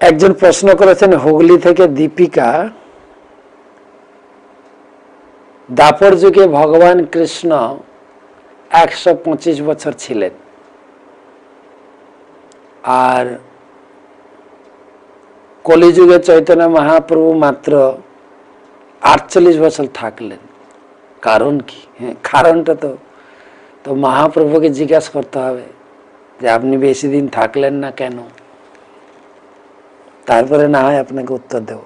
একজন প্রশ্ন করেছেন হুগলি থেকে দীপিকা, দাপর যুগে ভগবান কৃষ্ণ একশো পঁচিশ বছর ছিলেন। আর কলিযুগে চৈতন্য মহাপ্রভু মাত্র আটচল্লিশ বছর থাকলেন। কারণ কি? হ্যাঁ কারণটা তো তো মহাপ্রভুকে জিজ্ঞাসা করতে হবে যে আপনি বেশি দিন থাকলেন না কেন? তারপরে না হয় আপনাকে উত্তর দেব।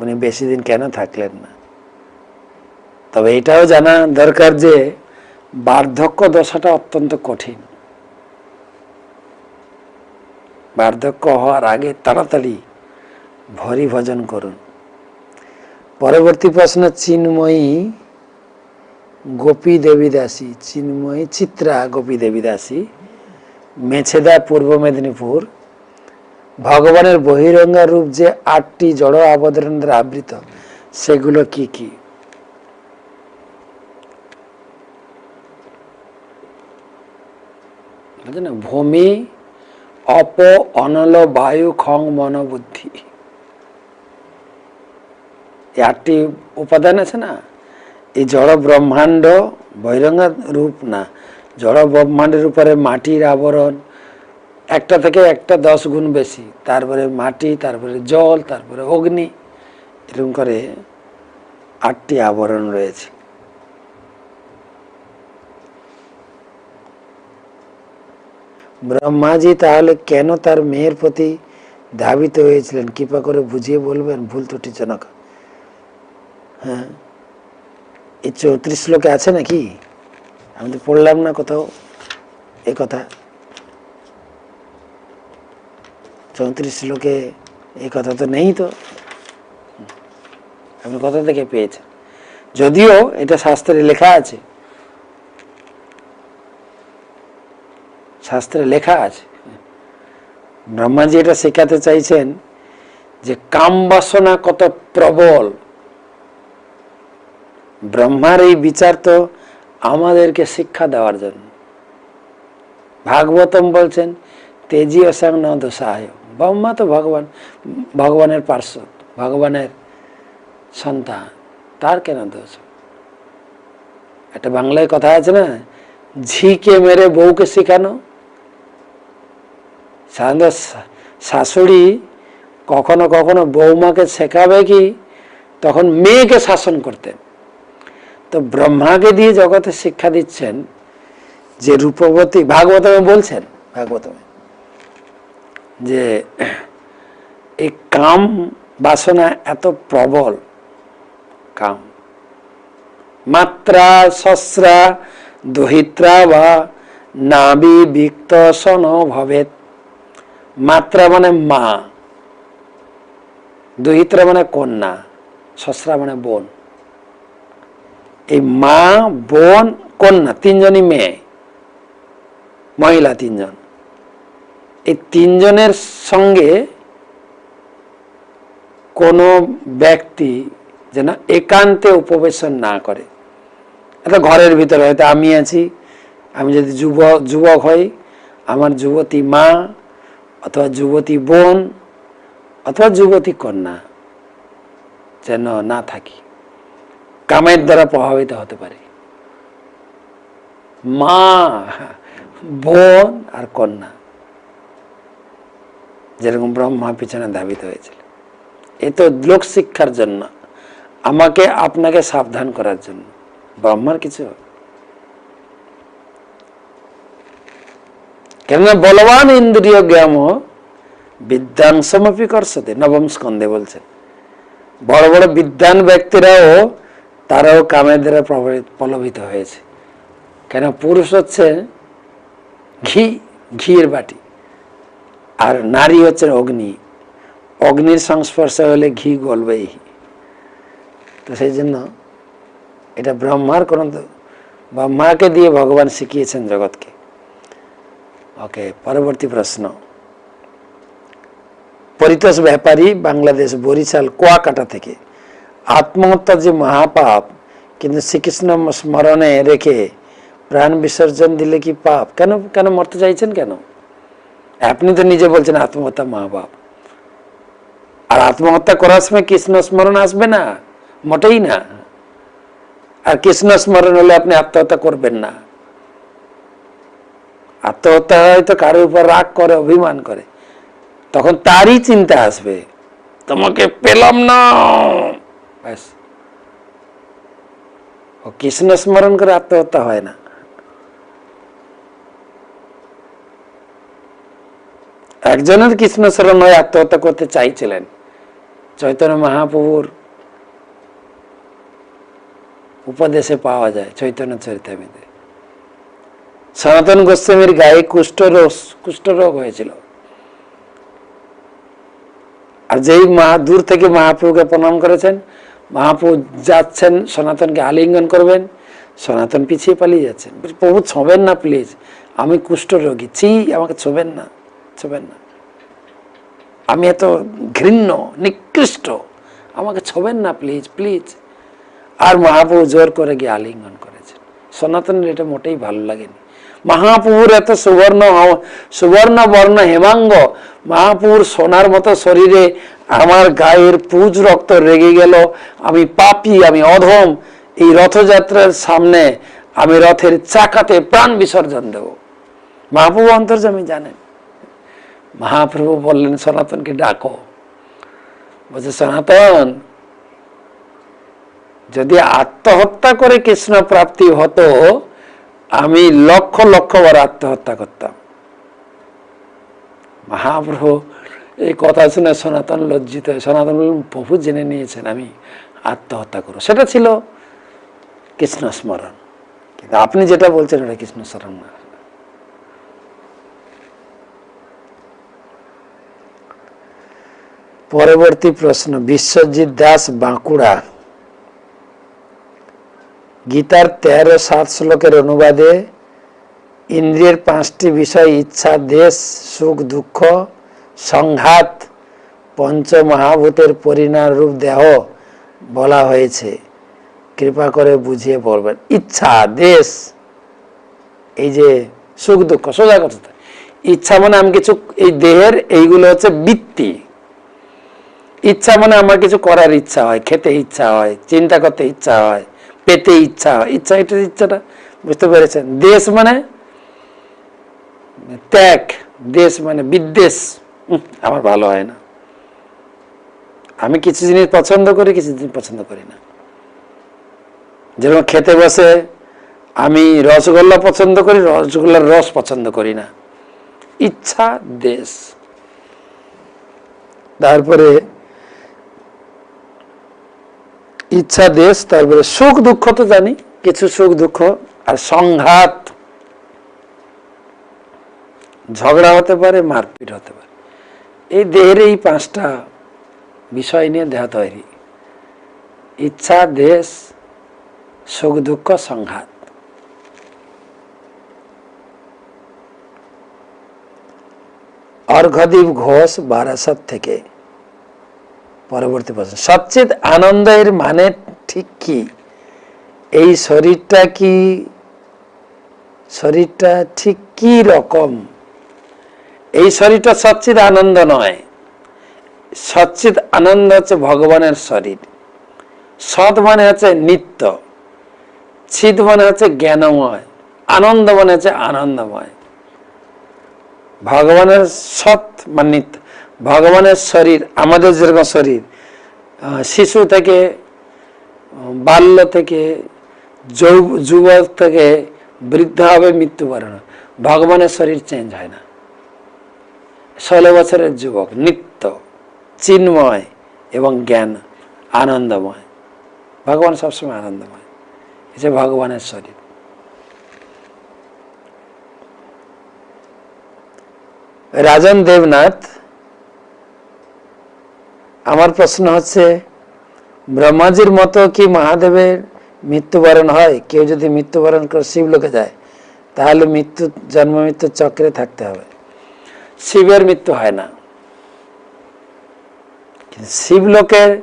উনি বেশি দিন কেন থাকলেন না? তবে এটাও জানা দরকার যে, বার্ধক্য দশাটা অত্যন্ত কঠিন। বার্ধক্য হওয়ার আগে তাড়াতাড়ি ভরি ভজন করুন। পরবর্তী প্রশ্ন, চিন্ময়ী গোপী দেবী দাসী চিন্ময়ী চিত্রা গোপী দেবী দাসী মেছেদা পূর্ব মেদিনীপুর, ভগবানের বহিরঙ্গা রূপ যে আটটি জড় আবরণ দ্বারা আবৃত, সেগুলো কি কি? ভূমি, অপ, অনল, বায়ু, খং, মন, বুদ্ধি। এই আটটি উপাদান আছে না? এই জড় ব্রহ্মাণ্ড বহিরঙ্গা রূপ না। জড় ব্রহ্মাণ্ডের উপরে মাটির আবরণ, একটা থেকে একটা দশ গুণ বেশি। তারপরে মাটি, তারপরে জল, তারপরে অগ্নি, এরকম করে আটটি আবরণ রয়েছে। ব্রহ্মাজি তাহলে কেন তার মেয়ের প্রতি ধাবিত হয়েছিলেন? কৃপা করে বুঝিয়ে বলবেন, ভুল ত্রুটিজনক। হ্যাঁ। এই চৌত্রিশ শ্লোকে আছে নাকি? আমি তো পড়লাম না কোথাও। এ কথা। চৌত্রিশ শ্লোকে এই কথা তো নেই তো। আপনি কোথা থেকে পেয়েছেন? যদিও এটা শাস্ত্রে লেখা আছে। শাস্ত্রে লেখা আছে। ব্রহ্মাজি এটা শেখাতে চাইছেন যে কাম বাসনা কত প্রবল। ব্রহ্মার এই বিচার তো আমাদেরকে শিক্ষা দেওয়ার জন্য। ভাগবতম বলছেন, তেজি অসাং ন ব্রহ্মা তো ভগবান, ভগবানের পার্শ্বদ ভগবানের সন্তান, তার কেন দোষ? একটা বাংলায় কথা আছে না, ঝিকে মেরে বউকে শেখানো। সাধারণত শাশুড়ি কখনো কখনো বৌমাকে শেখাবে কি? তখন মেয়েকে শাসন করতেন। তো ব্রহ্মাকে দিয়ে জগতে শিক্ষা দিচ্ছেন যে রূপবতী ভাগবতমে বলছেন ভাগবতমে যে এই কাম বাসনা এত প্রবল, কাম। মাত্রা, সস্রা, দহিত্রা বা নাবি বিক্ত সন ভবেত। মাত্রা মানে মা, দহিত্রা মানে কন্যা, সস্রা মানে বোন। এই মা, বোন, কন্যা, তিনজনই মেয়ে। মহিলা তিনজন। এই তিনজনের সঙ্গে কোনো ব্যক্তি যেন একান্তে উপবেশন না করে। এটা ঘরের ভিতরে, হয়তো আমি আছি, আমি যদি যুব, যুবক হই, আমার যুবতী মা অথবা যুবতী বোন অথবা যুবতী কন্যা যেন না থাকি। কামের দ্বারা প্রভাবিত হতে পারে। মা, বোন আর কন্যা। যেরকম ব্রহ্মা পিছনে ধাবিত হয়েছিল। এ তো লোক শিক্ষার জন্য। আমাকে, আপনাকে সাবধান করার জন্য। ব্রহ্মার কিছু কেননা বলবান ইন্দ্রিয় জ্ঞাম বিদ্যাংশমপি করসতে নবম স্কন্ধে বলছেন বড় বড় বিদ্যান ব্যক্তিরাও তারাও কামের দ্বারা প্রভাবিত, প্রলোভিত হয়েছে। কেন? পুরুষ হচ্ছে ঘি, ঘিয়ের বাটি, আর নারী হচ্ছে অগ্নি। অগ্নির সংস্পর্শে হলে ঘি গলবেই। তো সেই জন্য এটা ব্রহ্মার কোন ব্রহ্মাকে দিয়ে ভগবান শিখিয়েছেন জগৎকে। ওকে, পরবর্তী প্রশ্ন। পরিতোষ ব্যাপারী বাংলাদেশ বরিশাল, কুয়াকাটা থেকে। আত্মহত্যা যে মহাপাপ, কিন্তু শ্রীকৃষ্ণ স্মরণে রেখে প্রাণ বিসর্জন দিলে কি পাপ? কেন কেন মরতে চাইছেন কেন? আপনি তো নিজে বলছেন আত্মহত্যা মা বাপ আর আত্মহত্যা করার সময় কৃষ্ণ স্মরণ আসবে না, মোটেই না। আর কৃষ্ণ স্মরণ হলে আপনি আত্মহত্যা করবেন না। আত্মহত্যা হয়তো কারোর উপর রাগ করে, অভিমান করে। তখন তারই চিন্তা আসবে, তোমাকে পেলাম না। ব্যাস। ও কৃষ্ণ স্মরণ করে আত্মহত্যা হয় না। একজনের কৃষ্ণ স্মরণ হয়ে আত্মহত্যা করতে চাইছিলেন চৈতন্য মহাপ্রভুর উপদেশে পাওয়া যায় চৈতন্য চরিতামিতে সনাতন গোস্বামীর গায়ে কুষ্ঠরোগ কুষ্ঠরোগ হয়েছিল। আর যেই মহা, দূর থেকে মহাপ্রভুকে প্রণাম করেছেন মহাপ্রভু যাচ্ছেন, সনাতনকে আলিঙ্গন করবেন, সনাতন পিছিয়ে পালিয়ে যাচ্ছেন। প্রভু ছোবেন না প্লিজ আমি কুষ্ঠরোগী চি আমাকে ছোবেন না ছোবেন না। আমি এত ঘৃণ্য, নিকৃষ্ট। আমাকে ছোবেন না প্লিজ প্লিজ আর মহাপ্রভু জোর করে গিয়ে আলিঙ্গন করেছেন। সনাতনের এটা মোটেই ভালো লাগেনি। মহাপ্রভুর এত সুবর্ণ সুবর্ণ বর্ণ হেমাঙ্গ। মহাপুর সোনার মতো শরীরে আমার গায়ের পুজ রক্ত রেগে গেল, আমি পাপি, আমি অধম। এই রথযাত্রার সামনে আমি রথের চাকাতে প্রাণ বিসর্জন দেব। মহাপ্রভু অন্তর্জামী জানেন। মহাপ্রভু বললেন, সনাতনকে ডাকো। বলছে, সনাতন, যদি আত্মহত্যা করে কৃষ্ণ প্রাপ্তি হতো, আমি লক্ষ লক্ষ বার আত্মহত্যা করতাম। মহাপ্রভু এই কথা শুনে সনাতন লজ্জিত, সনাতন প্রভু জেনে নিয়েছেন আমি আত্মহত্যা করো সেটা ছিল কৃষ্ণ স্মরণ কিন্তু আপনি যেটা বলছেন, ওটা কৃষ্ণ স্মরণ না। পরবর্তী প্রশ্ন, বিশ্বজিৎ দাস বাঁকুড়া, গীতার তেরো সাত শ্লোকের অনুবাদে ইন্দ্রিয়ের পাঁচটি বিষয়, ইচ্ছা, দেশ, সুখ, দুঃখ সংঘাত পঞ্চ মহাভূতের পরিণাম রূপ দেহ বলা হয়েছে। কৃপা করে বুঝিয়ে বলবেন। ইচ্ছা, দেশ। এই যে সুখ দুঃখ, সোজা কথা ইচ্ছা মানে আমি কিছু, এই দেহের এইগুলো হচ্ছে বৃত্তি। ইচ্ছা মানে আমার কিছু করার ইচ্ছা হয়, খেতে ইচ্ছা হয়, চিন্তা করতে ইচ্ছা হয়, পেতে ইচ্ছা হয়। ইচ্ছা এটার ইচ্ছাটা, বুঝতে পেরেছেন? দেশ মানে ত্যাগ, দেশ মানে বিদ্বেষ। আমার ভালো হয় না। আমি কিছু জিনিস পছন্দ করি, কিছু জিনিস পছন্দ করি না। যেরকম খেতে বসে আমি রসগোল্লা পছন্দ করি, রসগোল্লার রস পছন্দ করি না। ইচ্ছা, দেশ। তারপরে ইচ্ছা, দেশ, তারপরে সুখ, দুঃখ তো জানি, কিছু সুখ, দুঃখ আর সংঘাত। ঝগড়া হতে পারে, মারপিট হতে পারে। এই দেহের এই পাঁচটা বিষয় নিয়ে দেহ তৈরি। ইচ্ছা, দেশ, সুখ, দুঃখ, সংঘাত। অর্ঘদীপ ঘোষ বারাসত থেকে পরবর্তী প্রশ্ন সবচেয়ে আনন্দের মানে ঠিক কি? এই শরীরটা কি? শরীরটা ঠিক কি রকম? এই শরীরটা সচ্চিত আনন্দ নয়। সচ্চিত আনন্দ হচ্ছে ভগবানের শরীর। সৎ মানে হচ্ছে নিত্য। ছিদ মানে হচ্ছে জ্ঞানময়। আনন্দ মানে হচ্ছে আনন্দময়। ভগবানের সৎ মানে নিত্য। ভগবানের শরীর, আমাদের যেরকম শরীর শিশু থেকে, বাল্য থেকে যুবক থেকে বৃদ্ধ হবে মৃত্যুবরণ। ভগবানের শরীর চেঞ্জ হয় না। ষোলো বছরের যুবক, নিত্য, চিন্ময় এবং জ্ঞান, আনন্দময়। ভগবান সবসময় আনন্দময়। যে ভগবানের শরীর। রাজন দেবনাথ, আমার প্রশ্ন হচ্ছে, ব্রহ্মাজির মতো কি মহাদেবের মৃত্যুবরণ হয়? কেউ যদি মৃত্যুবরণ করে শিবলোকে যায়, তাহলে মৃত্যু জন্ম মৃত্যুর চক্রে থাকতে হবে। শিবের মৃত্যু হয় না। শিবলোকের,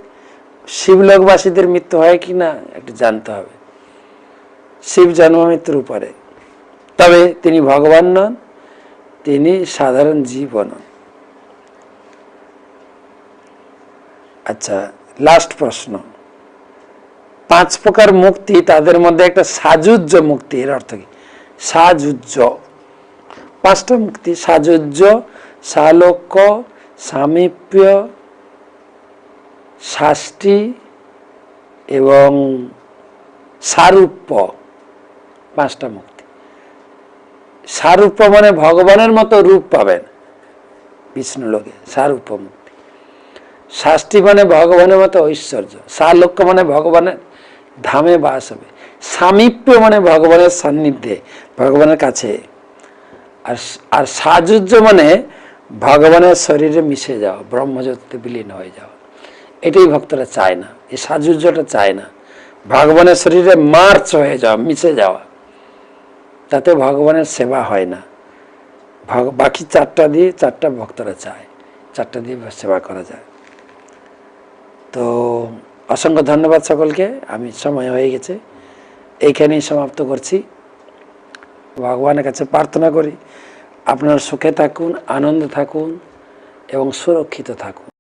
শিবলোকবাসীদের মৃত্যু হয় কি না, একটু জানতে হবে। শিব জন্ম মৃত্যুর উপরে। তবে তিনি ভগবান নন, তিনি সাধারণ জীবন আচ্ছা লাস্ট প্রশ্ন। পাঁচ প্রকার মুক্তি তাদের মধ্যে একটা সাজুজ্য মুক্তি, এর অর্থ কি? সাজুজ্য পাঁচটা মুক্তি সাজুজ্য সালোক্য সামীপ্য, শাস্তি এবং সারূপ্য। পাঁচটা মুক্তি। সারূপ্য মানে ভগবানের মতো রূপ পাবেন বিষ্ণু লোকে, সারূপ্য মুক্তি। শাস্তি মানে ভগবানের মতো ঐশ্বর্য। সালোক্য মানে ভগবানের ধামে বাস হবে। সামীপ্য মানে ভগবানের সান্নিধ্যে, ভগবানের কাছে। আর আর সাজুজ্য মানে ভগবানের শরীরে মিশে যাওয়া ব্রহ্মজ্যোতিতে বিলীন হয়ে যাওয়া। এটাই ভক্তরা চায় না, এই সাজুজ্যটা চায় না। ভগবানের শরীরে মার্চ হয়ে যাওয়া, মিশে যাওয়া। তাতে ভগবানের সেবা হয় না। বাকি চারটা দিয়ে, চারটা ভক্তরা চায়, চারটা দিয়ে সেবা করা যায়। তো অসংখ্য ধন্যবাদ সকলকে, আমি সময় হয়ে গেছে। এইখানেই সমাপ্ত করছি। ভগবানের কাছে প্রার্থনা করি আপনার সুখে থাকুন আনন্দে থাকুন এবং সুরক্ষিত থাকুন।